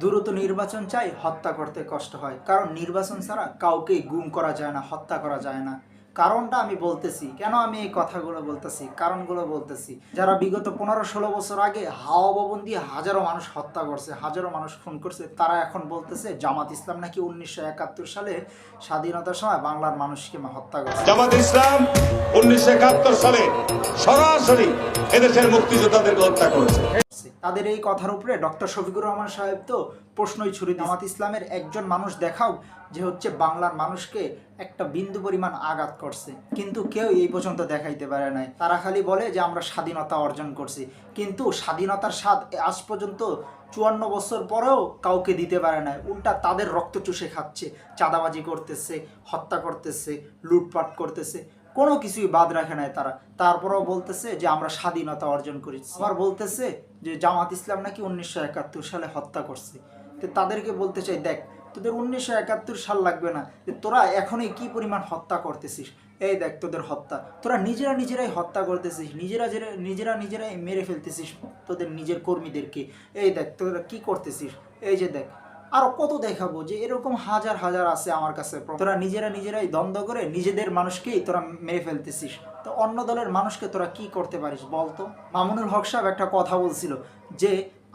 দ্রুত নির্বাচন চাই হত্যা করতে কষ্ট হয়। কারণ নির্বাচন ছাড়া কাউকেই গুম করা যায় না হত্যা করা যায় না। কারণটা আমি বলতেছি। কেন আমি এই কথাগুলো বলতেছি? কারণগুলো বলতেছি। যারা বিগত পনেরো ষোলো বছর আগে হাওয়া ভবন দিয়ে হাজারো মানুষ হত্যা করছে হাজারো মানুষ খুন করছে তারা এখন বলতেছে জামাত ইসলাম নাকি উনিশশো একাত্তর সালে স্বাধীনতার সময় বাংলার মানুষকে হত্যা করছে। জামাত ইসলাম উনিশশো একাত্তর সালে সরাসরি এদেশের মুক্তিযোদ্ধাদেরকে হত্যা করেছে। তাদের এই কথার উপরে ডক্টর শফিকুর রহমান সাহেব তো প্রশ্নই ছুরি জামাত ইসলামের একজন মানুষ দেখাও যে হচ্ছে বাংলার মানুষকে একটা বিন্দু পরিমাণ আঘাত করছে। কিন্তু কেউ এই পর্যন্ত দেখাইতে পারে নাই। তারা খালি বলে যে আমরা স্বাধীনতা অর্জন করছি। কিন্তু স্বাধীনতার স্বাদ আজ পর্যন্ত চুয়ান্ন বছর পরেও কাউকে দিতে পারে না উল্টা তাদের রক্ত চুষে খাচ্ছে, চাঁদাবাজি করতেছে, হত্যা করতেছে, লুটপাট করতেছে। কোনো কিছুই বাদ রাখে নাই তারা। তারপরেও বলতেছে যে, আমরা স্বাধীনতা অর্জন করেছি। আবার বলতেছে যে, জামাত ইসলাম নাকি উনিশশো একাত্তর সালে হত্যা করছে। তো তাদেরকে বলতে চাই, দেখ, তোদের উনিশশো একাত্তর সাল লাগবে না। যে, তোরা এখনই কি পরিমাণ হত্যা করতেছিস? এই দেখ, তোদের হত্যা। তোরা নিজেরা নিজেরাই হত্যা করতেছিস। নিজেরা নিজেরা নিজেরা নিজেরাই মেরে ফেলতেছিস তোদের নিজের কর্মীদেরকে। এই দেখ, তোরা কি করতেছিস? এই যে দেখ আরও কত দেখাবো যে এরকম হাজার হাজার আছে আমার কাছে। তোরা নিজেরা নিজেরাই দ্বন্দ্ব করে নিজেদের মানুষকেই তোরা মেরে ফেলতেছিস। তো অন্য দলের মানুষকে তোরা কি করতে পারিস বলতো মামুনুল হক সাহেব একটা কথা বলছিল যে,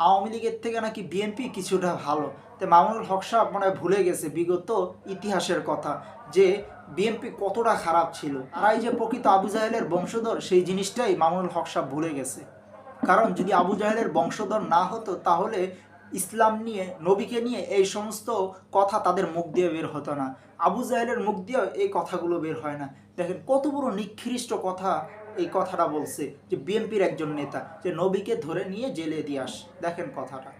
আওয়ামী লীগের থেকে নাকি বিএনপি কিছুটা ভালো। তো মামুনুল হক সাহেব মনে ভুলে গেছে বিগত ইতিহাসের কথা যে, বিএনপি কতটা খারাপ ছিল। আর এই যে প্রকৃত আবু জাহেলের বংশধর, সেই জিনিসটাই মামুনুল হক সাহেব ভুলে গেছে। কারণ যদি আবু জাহেলের বংশধর না হতো, তাহলে ইসলাম নিয়ে নবীকে নিয়ে এই সমস্ত কথা তাদের মুখ দিয়ে বের হতো না। আবু জাহেলের মুখ দিয়েও এই কথাগুলো বের হয় না। দেখেন কত বড় নিকৃষ্ট কথা এই কথাটা বলছে যে বিএনপির একজন নেতা যে নবীকে ধরে নিয়ে জেলে দিয়ে আস। দেখেন কথাটা।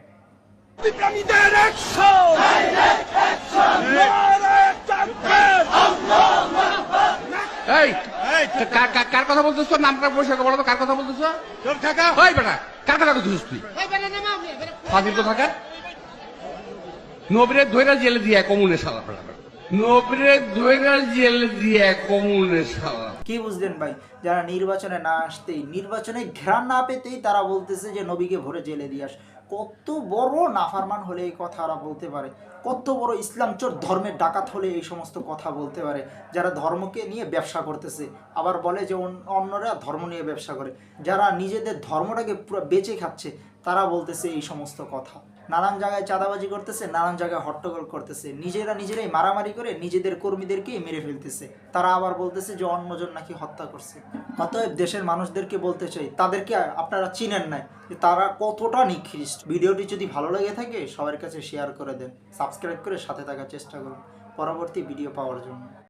কার কথা বলতেছ? নামটা পরিষ্কার বলো তো কার কথা বলতেছ? চোর থাকা ওই কার কথা বলতেছিস তুই? ফাজিল তো থাকা নবীরে ধৈরা জেলে দিয়ে কমুনে সালা ধৈরা জেলে দিয়ে কমুনে সালা কি বুঝলেন ভাই? যারা নির্বাচনে না আসতেই, নির্বাচনে ঘেরা না পেতেই তারা বলতেছে যে, নবীকে ভরে জেলে দিয়ে আস। কত বড় নাফারমান হলে এই কথা ওরা বলতে পারে? কত বড় ইসলাম চোর, ধর্মের ডাকাত হলে এই সমস্ত কথা বলতে পারে। যারা ধর্মকে নিয়ে ব্যবসা করতেছে, আবার বলে যে অন্য- অন্যরা ধর্ম নিয়ে ব্যবসা করে। যারা নিজেদের ধর্মটাকে পুরো বেঁচে খাচ্ছে, তারা বলতেছে এই সমস্ত কথা। নানান জায়গায় চাঁদাবাজি করতেছে, নানান জায়গায় হট্টগোল করতেছে। নিজেরা নিজেরাই মারামারি করে নিজেদের কর্মীদেরকেই মেরে ফেলতেছে। তারা আবার বলতেছে যে অন্যজন নাকি হত্যা করছে। অতএব দেশের মানুষদেরকে বলতে চাই, তাদেরকে আপনারা চিনেন নাই যে তারা কতটা নিকৃষ্ট। ভিডিওটি যদি ভালো লেগে থাকে, সবার কাছে শেয়ার করে দেন। সাবস্ক্রাইব করে সাথে থাকার চেষ্টা করুন। পরবর্তী ভিডিও পাওয়ার জন্য।